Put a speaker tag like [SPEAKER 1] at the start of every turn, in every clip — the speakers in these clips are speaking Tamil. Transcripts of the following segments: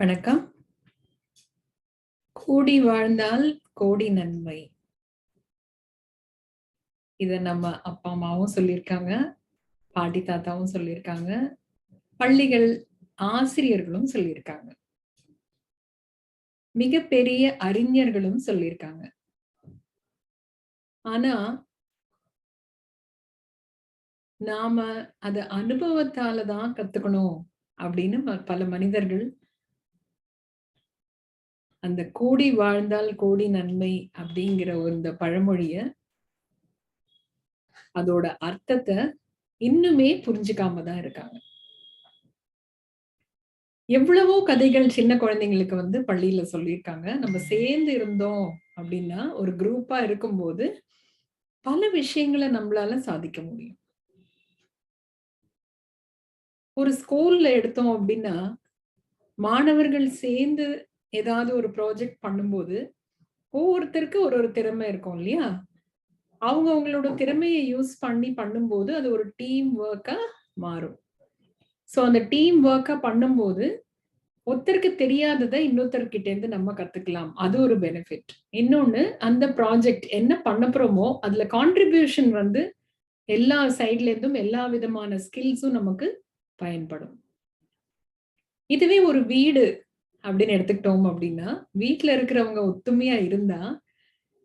[SPEAKER 1] வணக்கம். கூடி வாழ்ந்தால் கோடி நன்மை. இத நம்ம அப்பா அம்மாவும் சொல்லியிருக்காங்க பாட்டி தாத்தாவும் சொல்லியிருக்காங்க பள்ளிகள் ஆசிரியர்களும் சொல்லியிருக்காங்க. மிகப்பெரிய அறிஞர்களும் சொல்லியிருக்காங்க. ஆனா நாம அத அனுபவத்தால தான் கத்துக்கணும். அப்படின்னு பல மனிதர்கள் அந்த கூடி வாழ்ந்தால் கோடி நன்மை அப்படிங்கிற ஒரு இந்த பழமொழிய அதோட அர்த்தத்தை இன்னுமே புரிஞ்சுக்காம தான் இருக்காங்க. எவ்வளவோ கதைகள் சின்ன குழந்தைங்களுக்கு வந்து பள்ளியில சொல்லியிருக்காங்க. நம்ம சேர்ந்து இருந்தோம் அப்படின்னா ஒரு குரூப்பா இருக்கும்போது பல விஷயங்களை நம்மளால சாதிக்க முடியும். ஒரு ஸ்கூல்ல எடுத்தோம் அப்படின்னா மாணவர்கள் சேர்ந்து ஏதாவது ஒரு ப்ராஜெக்ட் பண்ணும்போது ஒவ்வொருத்தருக்கு ஒரு ஒரு திறமை இருக்கும் இல்லையா? அவங்க அவங்களோட திறமையை யூஸ் பண்ணி பண்ணும்போது அது ஒரு டீம் ஒர்க்கா மாறும். ஸோ அந்த டீம் ஒர்க்கா பண்ணும்போது ஒருத்தருக்கு தெரியாததை இன்னொருத்தர்கிட்ட இருந்து நம்ம கத்துக்கலாம். அது ஒரு பெனிஃபிட் இன்னொன்னு அந்த ப்ராஜெக்ட் என்ன பண்ண போறோமோ அதுல கான்ட்ரிபியூஷன் வந்து எல்லா சைட்ல இருந்தும் எல்லா விதமான ஸ்கில்ஸும் நமக்கு பயன்படும். இதுவே ஒரு வீடு அப்படின்னு எடுத்துக்கிட்டோம் அப்படின்னா வீட்டுல இருக்கிறவங்க ஒத்துமையா இருந்தா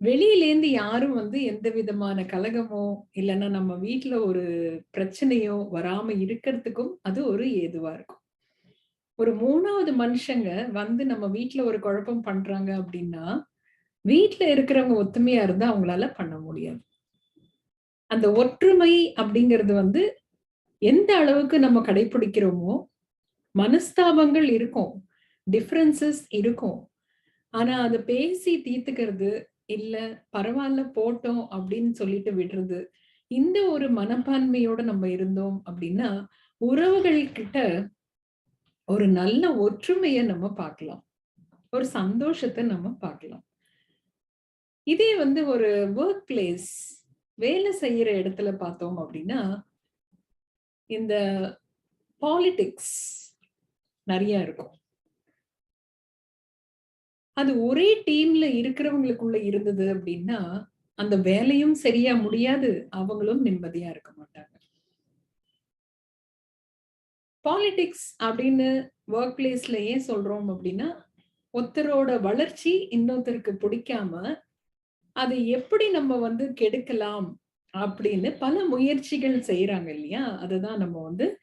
[SPEAKER 1] வெளியிலேருந்து யாரும் வந்து எந்த விதமான கலகமோ இல்லைன்னா நம்ம வீட்டுல ஒரு பிரச்சனையோ வராம இருக்கிறதுக்கும் அது ஒரு ஏதுவா இருக்கும். ஒரு மூணாவது மனுஷங்க வந்து நம்ம வீட்டுல ஒரு குழப்பம் பண்றாங்க அப்படின்னா வீட்டுல இருக்கிறவங்க ஒத்துமையா இருந்தா அவங்களால பண்ண முடியாது. அந்த ஒற்றுமை அப்படிங்கிறது வந்து எந்த அளவுக்கு நம்ம கடைபிடிக்கிறோமோ மனஸ்தாபங்கள் இருக்கும் டிஃப்ரென்சஸ் இருக்கும். ஆனா அதை பேசி தீர்த்துக்கிறது இல்ல பரவாயில்ல போட்டோம் அப்படின்னு சொல்லிட்டு விடுறது இந்த ஒரு மனப்பான்மையோட நம்ம இருந்தோம் அப்படின்னா உறவுகள் கிட்ட ஒரு நல்ல ஒற்றுமைய நம்ம பார்க்கலாம். ஒரு சந்தோஷத்தை நம்ம பார்க்கலாம். இதே வந்து ஒரு ஒர்க் பிளேஸ் வேலை செய்யற இடத்துல பார்த்தோம் அப்படின்னா இந்த பாலிடிக்ஸ் நிறைய இருக்கும். அது ஒரே டீம்ல இருக்கிறவங்களுக்குள்ள இருந்தது அப்படின்னா அந்த வேலையும் சரியா முடியாது அவங்களும் நிம்மதியா இருக்க மாட்டாங்க. பாலிடிக்ஸ் அப்படின்னு ஒர்க் பிளேஸ்ல ஏன் சொல்றோம் அப்படின்னா ஒருத்தரோட வளர்ச்சி இன்னொருத்தருக்கு பிடிக்காம அதை எப்படி நம்ம வந்து கெடுக்கலாம் அப்படின்னு பல முயற்சிகள் செய்யறாங்க இல்லையா? அதுதான் நம்ம வந்து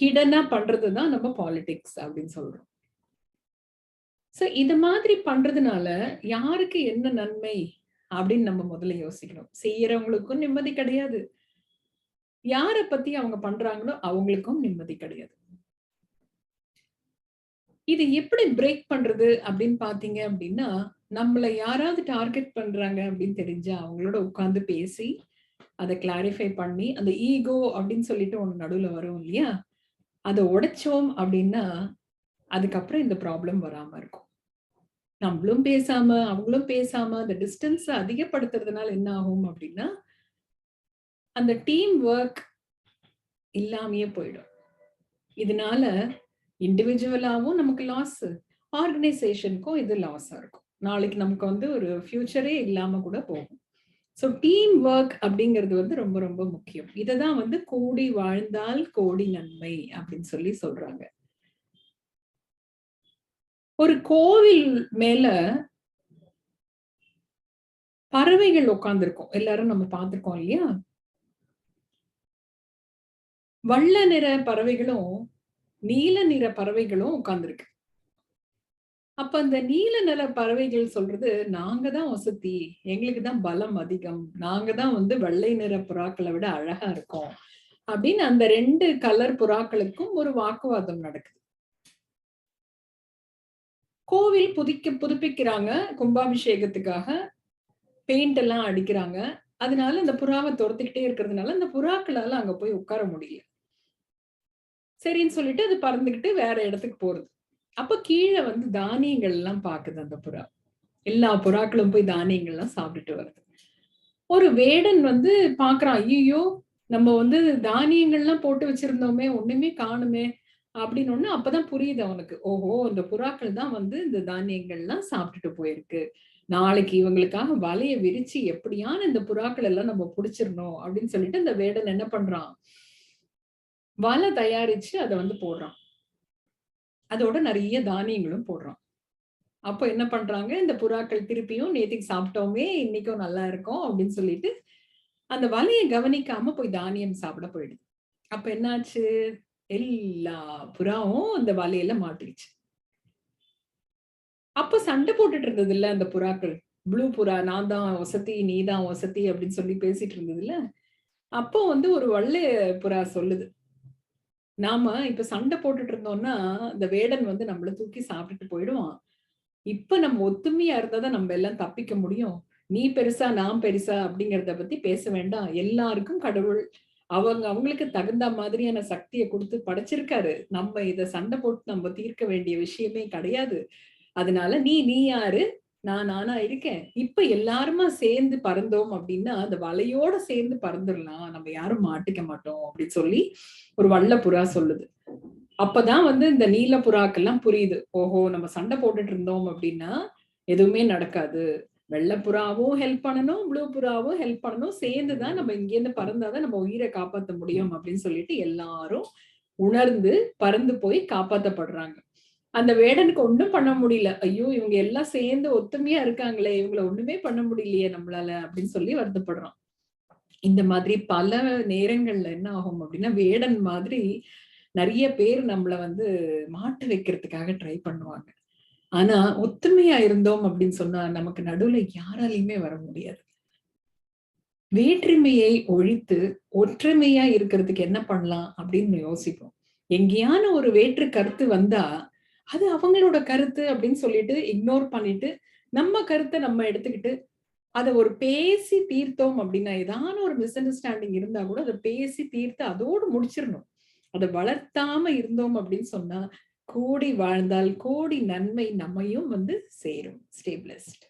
[SPEAKER 1] ஹிடனா பண்றதுதான் நம்ம பாலிடிக்ஸ் அப்படின்னு சொல்றோம். சோ இது மாதிரி பண்றதுனால யாருக்கு என்ன நன்மை அப்படின்னு நம்ம முதல்ல யோசிக்கணும். செய்யறவங்களுக்கும் நிம்மதி கிடையாது. யார பத்தி அவங்க பண்றாங்களோ அவங்களுக்கும் நிம்மதி கிடையாது. இது எப்படி பிரேக் பண்றது அப்படின்னு பாத்தீங்க அப்படின்னா நம்மள யாராவது டார்கெட் பண்றாங்க அப்படின்னு தெரிஞ்சா அவங்களோட உட்கார்ந்து பேசி அதை கிளாரிஃபை பண்ணி அந்த ஈகோ அப்படின்னு சொல்லிட்டு ஒன்று நடுவுல வரும் இல்லையா? அதை உடைச்சோம் அப்படின்னா அதுக்கப்புறம் இந்த ப்ராப்ளம் வராம இருக்கும். நம்மளும் பேசாம அவங்களும் பேசாம அந்த டிஸ்டன்ஸ் அதிகப்படுத்துறதுனால என்ன ஆகும் அப்படின்னா அந்த டீம் ஒர்க் இல்லாமையே போயிடும். இதனால இண்டிவிஜுவலாவும் நமக்கு லாஸ் ஆர்கனைசேஷனுக்கும் இது லாஸாக இருக்கும். நாளைக்கு நமக்கு வந்து ஒரு ஃபியூச்சரே இல்லாம கூட போகும். ஸோ டீம் ஒர்க் அப்படிங்கிறது வந்து ரொம்ப ரொம்ப முக்கியம். இதை தான் வந்து கூடி வாழ்ந்தால் கோடி நன்மை அப்படின்னு சொல்லி சொல்றாங்க. ஒரு கோவில் மேல பறவைகள் உட்காந்துருக்கோம் எல்லாரும் நம்ம பார்த்துருக்கோம் இல்லையா? வள்ள நிற பறவைகளும் நீல நிற பறவைகளும் உட்கார்ந்துருக்கு அப்ப அந்த நீல நிற பறவைகள் சொல்றது நாங்க தான் வசதி. எங்களுக்கு தான் பலம் அதிகம். நாங்க தான் வந்து வெள்ளை நிற புறாக்களை விட அழகா இருக்கோம். அப்படின்னு அந்த ரெண்டு கலர் புறாக்களுக்கும் ஒரு வாக்குவாதம் நடக்குது. கோவில் புதிக்க புதுப்பிக்கிறாங்க கும்பாபிஷேகத்துக்காக பெயிண்ட் எல்லாம் அடிக்கிறாங்க. அதனால அந்த புறாவை துரத்துக்கிட்டே இருக்கிறதுனால அந்த புறாக்களால அங்க போய் உட்கார முடியல. சரின்னு சொல்லிட்டு அது பறந்துகிட்டு வேற இடத்துக்கு போறது. அப்ப கீழே வந்து தானியங்கள் எல்லாம் பாக்குது அந்த புறா. எல்லா புறாக்களும் போய் தானியங்கள் எல்லாம் சாப்பிட்டுட்டு வருது. ஒரு வேடன் வந்து பாக்குறான் ஐயோ நம்ம வந்து தானியங்கள்லாம் போட்டு வச்சிருந்தோமே ஒண்ணுமே காணுமே அப்படின்னு ஒண்ணு அப்பதான் புரியுது அவனுக்கு. ஓஹோ இந்த புறாக்கள் தான் வந்து இந்த தானியங்கள்லாம் சாப்பிட்டுட்டு போயிருக்கு. நாளைக்கு இவங்களுக்காக வலைய விரிச்சு எப்படியான இந்த புறாக்கள் எல்லாம் நம்ம புடிச்சிடணும் அப்படின்னு சொல்லிட்டு இந்த வேடன் என்ன பண்றான்? வலை தயாரிச்சு அதை வந்து போடுறான். அதோட நிறைய தானியங்களும் போடுறோம். அப்போ என்ன பண்றாங்க? இந்த புறாக்கள் திருப்பியும் நேத்திக்கு சாப்பிட்டோமே இன்னைக்கும் நல்லா இருக்கும் அப்படின்னு சொல்லிட்டு அந்த வலையை கவனிக்காம போய் தானியம் சாப்பிட போயிடுது. அப்ப என்னாச்சு? எல்லா புறாவும் அந்த வலையில மாட்டிடுச்சு. அப்ப சண்டை போட்டுட்டு இருந்தது இல்ல அந்த புறாக்கள்? ப்ளூ புறா நான் தான் வசதி நீ தான் வசதி அப்படின்னு சொல்லி பேசிட்டு இருந்தது இல்ல அப்போ வந்து ஒரு வள்ளை புறா சொல்லுது. நாம இப்ப சண்டை போட்டுட்டு இருந்தோம்னா இந்த வேடன் வந்து நம்மள தூக்கி சாப்பிட்டுட்டு போயிடுவான். இப்ப நம்ம ஒத்துமையா இருந்தாதான் நம்ம எல்லாம் தப்பிக்க முடியும். நீ பெருசா நான் பெருசா அப்படிங்கறத பத்தி பேச வேண்டாம். எல்லாருக்கும் கடவுள் அவங்க அவங்களுக்கு தகுந்த மாதிரியான சக்தியை கொடுத்து படைச்சிருக்காரு. நம்ம இத சண்டை போட்டு நம்ம தீர்க்க வேண்டிய விஷயமே கிடையாது. அதனால நீ நீ யாரு? நான் நானா இருக்கேன். இப்ப எல்லாருமா சேர்ந்து பறந்தோம் அப்படின்னா அந்த வலையோட சேர்ந்து பறந்துடலாம். நம்ம யாரும் மாட்டிக்க மாட்டோம் அப்படின்னு சொல்லி ஒரு வள்ள புறா சொல்லுது. அப்பதான் வந்து இந்த நீல புறாக்கெல்லாம் புரியுது. ஓஹோ நம்ம சண்டை போட்டுட்டு இருந்தோம் அப்படின்னா எதுவுமே நடக்காது. வெள்ளை புறாவும் ஹெல்ப் பண்ணணும் ப்ளூ புறாவும் ஹெல்ப் பண்ணணும். சேர்ந்துதான் நம்ம இங்கேருந்து பறந்தாதான் நம்ம உயிரை காப்பாற்ற முடியும் அப்படின்னு சொல்லிட்டு எல்லாரும் உணர்ந்து பறந்து போய் காப்பாத்தப்படுறாங்க. அந்த வேடனுக்கு ஒண்ணும் பண்ண முடியல. ஐயோ இவங்க எல்லாம் சேர்ந்து ஒத்துமையா இருக்காங்களே இவங்களை ஒண்ணுமே பண்ண முடியலையே நம்மளால அப்படின்னு சொல்லி வருத்தப்படுறோம். இந்த மாதிரி பல நேரங்கள்ல என்ன ஆகும் அப்படின்னா வேடன் மாதிரி நிறைய பேர் நம்மள வந்து மாட்டு வைக்கிறதுக்காக ட்ரை பண்ணுவாங்க. ஆனா ஒத்துமையா இருந்தோம் அப்படின்னு சொன்னா நமக்கு நடுவுல யாராலையுமே வர முடியாது. வேற்றுமையை ஒழித்து ஒற்றுமையா இருக்கிறதுக்கு என்ன பண்ணலாம் அப்படின்னு யோசிப்போம். எங்கேயான ஒரு வேற்று கருத்து வந்தா அது அவங்களோட கருத்து அப்படின்னு சொல்லிட்டு இக்னோர் பண்ணிட்டு நம்ம கருத்தை நம்ம எடுத்துக்கிட்டு அதை ஒரு பேசி தீர்த்தோம் அப்படின்னா ஏதான ஒரு மிஸ் அண்டர்ஸ்டாண்டிங் இருந்தா கூட அதை பேசி தீர்த்து அதோடு முடிச்சிடணும். அதை வளர்த்தாம இருந்தோம் அப்படின்னு சொன்னா கூடி வாழ்ந்தால் கோடி நன்மை நம்மையும் வந்து சேரும். ஸ்டேபிளஸ்ட்